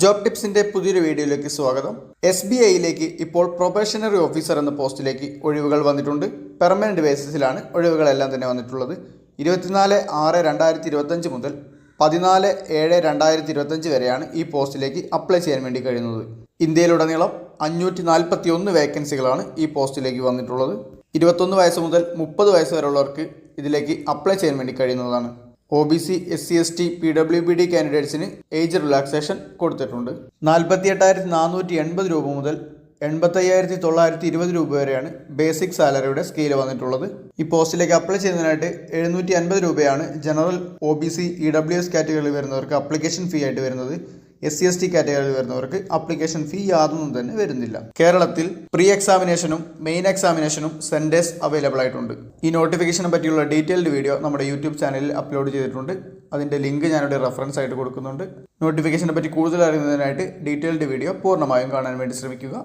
Job ടിപ്സിന്റെ പുതിയൊരു വീഡിയോയിലേക്ക് സ്വാഗതം. എസ് ബി ഐയിലേക്ക് ഇപ്പോൾ പ്രൊബേഷണറി ഓഫീസർ എന്ന പോസ്റ്റിലേക്ക് ഒഴിവുകൾ വന്നിട്ടുണ്ട്. പെർമനന്റ് ബേസിസിലാണ് ഒഴിവുകളെല്ലാം തന്നെ വന്നിട്ടുള്ളത്. ഇരുപത്തിനാല് ആറ് രണ്ടായിരത്തി ഇരുപത്തഞ്ച് മുതൽ പതിനാല് ഏഴ് രണ്ടായിരത്തി ഇരുപത്തഞ്ച് വരെയാണ് ഈ പോസ്റ്റിലേക്ക് അപ്ലൈ ചെയ്യാൻ വേണ്ടി കഴിയുന്നത്. ഇന്ത്യയിലുടനീളം അഞ്ഞൂറ്റി നാൽപ്പത്തി ഒന്ന് വേക്കൻസികളാണ് ഈ പോസ്റ്റിലേക്ക് വന്നിട്ടുള്ളത്. ഇരുപത്തൊന്ന് വയസ്സ് മുതൽ മുപ്പത് വയസ്സ് വരെയുള്ളവർക്ക് ഇതിലേക്ക് അപ്ലൈ ചെയ്യാൻ വേണ്ടി കഴിയുന്നതാണ്. O B C S C S T P W B D കാൻഡിഡേറ്റ്സിന് age relaxation കൊടുത്തിട്ടുണ്ട്. നാൽപ്പത്തി എട്ടായിരത്തി നാനൂറ്റി എൺപത് രൂപ മുതൽ എൺപത്തയ്യായിരത്തി തൊള്ളായിരത്തി ഇരുപത് രൂപ വരെയാണ് ബേസിക് സാലറിയുടെ സ്കെയിൽ വന്നിട്ടുള്ളത്. ഈ പോസ്റ്റിലേക്ക് അപ്ലൈ ചെയ്യുന്നതിനായിട്ട് എഴുന്നൂറ്റി അൻപത് രൂപയാണ് general O B C E W S കാറ്റഗറിയിൽ വരുന്നവർക്ക് അപ്ലിക്കേഷൻ ഫീ ആയിട്ട് വരുന്നത്. എസ് സി എസ് ടി കാറ്റഗറിയിൽ വരുന്നവർക്ക് അപ്ലിക്കേഷൻ ഫീ യാതൊന്നും തന്നെ വരുന്നില്ല. കേരളത്തിൽ പ്രീ എക്സാമിനേഷനും മെയിൻ എക്സാമിനേഷനും സെന്റേഴ്സ് അവൈലബിൾ ആയിട്ടുണ്ട്. ഈ നോട്ടിഫിക്കേഷനെ പറ്റിയുള്ള ഡീറ്റെയിൽഡ് വീഡിയോ നമ്മുടെ യൂട്യൂബ് ചാനലിൽ അപ്ലോഡ് ചെയ്തിട്ടുണ്ട്. അതിന്റെ ലിങ്ക് ഞാനിവിടെ റെഫറൻസ് ആയിട്ട് കൊടുക്കുന്നുണ്ട്. നോട്ടിഫിക്കേഷനെ പറ്റി കൂടുതൽ അറിയുന്നതിനായിട്ട് ഡീറ്റെയിൽഡ് വീഡിയോ പൂർണമായും കാണാൻ വേണ്ടി ശ്രമിക്കുക.